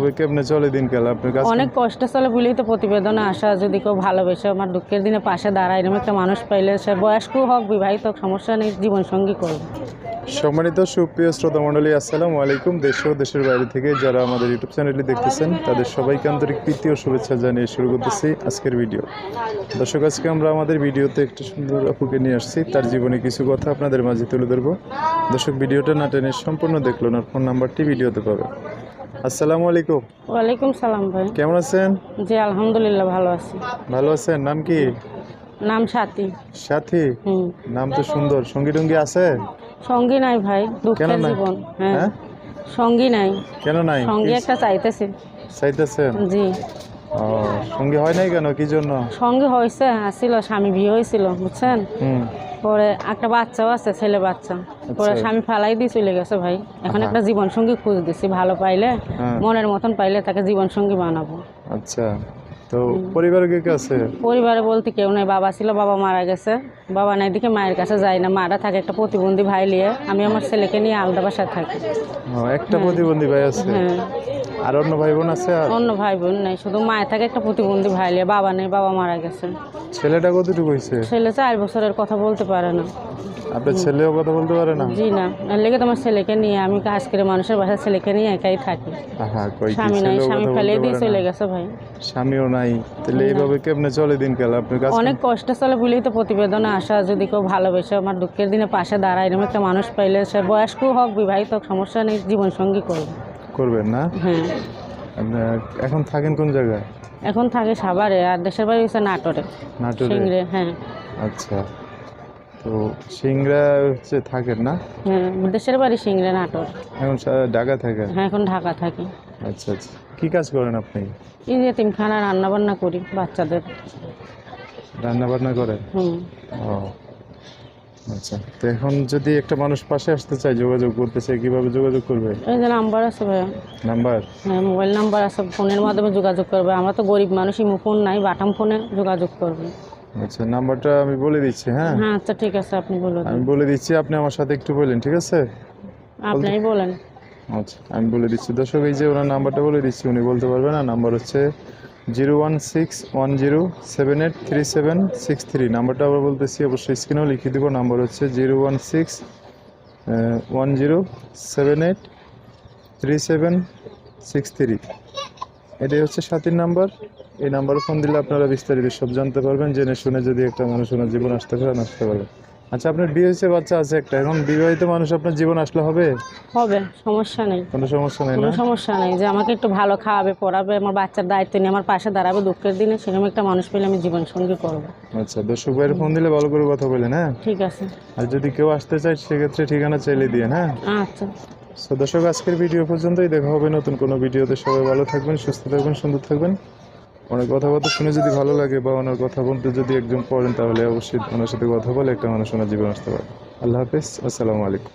এইভাবে কেমনে চলে দিন কাল আপনার কাছে অনেক কষ্ট চলে বলেই তো প্রতিবেদনে আসা যদি কেউ ভালোবেসে আমার দুঃখের দিনে পাশে দাঁড়ায় এরকম একটা মানুষ পাইলে সে বয়স্ক হোক বিবাহিত হোক, সমস্যা নেই জীবনসঙ্গী করবে। সম্মানিত সুপ্রিয় শ্রোতা মণ্ডলী আসসালামু আলাইকুম। দেশ ও দেশের বাইরে থেকে যারা আমাদের ইউটিউব চ্যানেলটি দেখতেছেন তাদের সবাইকে আন্তরিক প্রীতি ও শুভেচ্ছা জানিয়ে শুরু করতেছি আজকের ভিডিও। দর্শক আজকে আমরা আমাদের ভিডিওতে একটি সুন্দর আপুকে নিয়ে আসছি। তার জীবনে কিছু কথা আপনাদের মাঝে তুলে ধরবো। দর্শক ভিডিওটা না টেনে সম্পূর্ণ দেখল না ফোন নাম্বারটি ভিডিওতে পাবে আসসালামু আলাইকুম। ওয়ালাইকুম সালাম ভাই। কেমন আছেন? জি আলহামদুলিল্লাহ ভালো আছি। ভালো আছেন? নাম কি? নাম সাথী। সাথী? হুম। নাম তো সুন্দর। সঙ্গী টঙ্গী আছে? সঙ্গী নাই ভাই দুঃখের নাই? জীবন হ্যাঁ। হ্যাঁ? সঙ্গী নাই। কেন নাই? সঙ্গী একটা চাইতেছি। চাইতেছেন? জি। ও সঙ্গী হয় নাই কেন? কি জন্য? সঙ্গে হয়েছে আসছিল স্বামী বিয়ে হয়েছিল বুঝছেন? হুম। পরে একটা বাচ্চাও আছে ছেলে বাচ্চা। পরে আচ্ছা। স্বামী ফালাই দিয়ে চলে গেছে ভাই। এখন একটা জীবন সঙ্গী খুঁজ দিছি ভালো পাইলে হ্যাঁ। মনের মতন পাইলে তাকে জীবন সঙ্গী বানাবো। আচ্ছা। তো পরিবারে কে কে আছে? পরিবারে বলতে কেউ নেই বাবা ছিল বাবা মারা গেছে। বাবা নাই দিকে মায়ের কাছে যাই না মারা থাকে একটা প্রতিবন্ধী ভাই নিয়ে। আমি আমার ছেলেকে নিয়ে আলাদা বাসায় থাকি। ও, একটা প্রতিবন্ধী ভাই আছে? আর অন্য ভাই বোন আছে আর? অন্য ভাই বোন নেই শুধু মায়ের থাকে একটা প্রতিবন্ধী ভাই নিয়ে বাবা নেই বাবা মারা গেছে। ছেলেটা কতটুকু হয়েছে? ছেলে চার বছরের কথা বলতে পারে না। আপনার ছেলেও কথা বলতে পারে না? জি না এর লেগে তোমার ছেলেকে নিয়ে আমি কাজ করে মানুষের বাসায় ছেলেকে নিয়ে একাই থাকি। স্বামী নাই স্বামী ফেলে দিয়ে চলে গেছে ভাই। স্বামীও নাই। তাহলে এইভাবে কেমনে চলে দিন কাল আপনার কাছে অনেক কষ্ট চলে বলেই তো প্রতিবেদনে আসা যদি কেউ ভালোবেসে আমার দুঃখের দিনে পাশে দাঁড়ায় এরকম একটা মানুষ পাইলে সে বয়স্ক হোক বিবাহিত হোক সমস্যা নেই জীবনসঙ্গী করবে। করবেন না? হ্যাঁ। এখন থাকেন কোন জায়গায়? এখন থাকে সাভারে আর দেশের বাড়ি হচ্ছে নাটোরে। নাটোরে? হ্যাঁ। আচ্ছা। তো সিংড়া হচ্ছে থাকেন না? হ্যাঁ দেশের বাড়ি সিংড়ে নাটোর। এখন ঢাকা থাকেন হ্যাঁ এখন ঢাকা থাকি। আচ্ছা আচ্ছা। কি কাজ করেন আপনি? এই যে তিনখানা রান্না বান্না করি বাচ্চাদের। রান্না বান্না করেন হুম। ও আচ্ছা। তো এখন যদি একটা মানুষ পাশে আসতে চায় যোগাযোগ করতে চায় কীভাবে যোগাযোগ করবে? এই যে নাম্বার আছে ভাইয়া। নাম্বার? হ্যাঁ মোবাইল নাম্বার আছে ফোনের মাধ্যমে যোগাযোগ করবে। আমরা তো গরিব মানুষই ফোন নাই বাটাম ফোনে যোগাযোগ করবে। আচ্ছা নাম্বারটা আমি বলে দিচ্ছি হ্যাঁ? হ্যাঁ আচ্ছা ঠিক আছে আপনি বলুন আমি বলে দিচ্ছি আপনি আমার সাথে একটু বললেন ঠিক আছে? আপনি বলেন। আচ্ছা আমি বলে দিচ্ছি দর্শক এই যে ওনার নাম্বারটা বলে দিচ্ছি উনি বলতে পারবেন না নাম্বার হচ্ছে zero one six one zero seven eight three seven six three. নাম্বারটা আবার বলতেছি অবশ্যই স্ক্রিনেও লিখে দেবো নাম্বার হচ্ছে zero one six one zero seven eight three seven six three. এটাই হচ্ছে সাথীর নাম্বার। এই নাম্বারে ফোন দিলে আপনারা বিস্তারিত সব জানতে পারবেন জেনে শুনে যদি একটা মানুষ ওনার জীবন আসতে পারে আসতে পারবে। আচ্ছা আপনার বিয়ে হয়েছে বাচ্চা আছে একটা। এখন বিবাহিত মানুষ আপনার জীবন আসলে হবে? হবে সমস্যা নেই। কোনো সমস্যা নেই কোনো না সমস্যা নেই যে আমাকে একটু ভালো খাওয়াবে পড়াবে আমার বাচ্চার দায়িত্ব নিয়ে আমার পাশে দাঁড়াবে দুঃখের দিনে সেরকম একটা মানুষ পেলে আমি জীবন সঙ্গী করব। আচ্ছা দর্শক ভাইয়ের ফোন দিলে ভালো করে কথা বলেন হ্যাঁ? ঠিক আছে। আর যদি কেউ আসতে চায় সেক্ষেত্রে ঠিকানা চাইলে দিয়ে হ্যাঁ? আচ্ছা। তো দর্শক আজকের ভিডিও পর্যন্তই। দেখা হবে নতুন কোনো ভিডিওতে। সবাই ভালো থাকবেন সুস্থ থাকবেন সুন্দর থাকবেন। অনেক কথাবার্তা শুনে যদি ভালো লাগে বা ওনার কথা বলতে যদি একজন পড়েন, তাহলে অবশ্যই ওনার সাথে কথা বলে একটা মানুষ ওনার জীবন আসতে পারে আল্লাহ হাফিজ, আসসালামু আলাইকুম।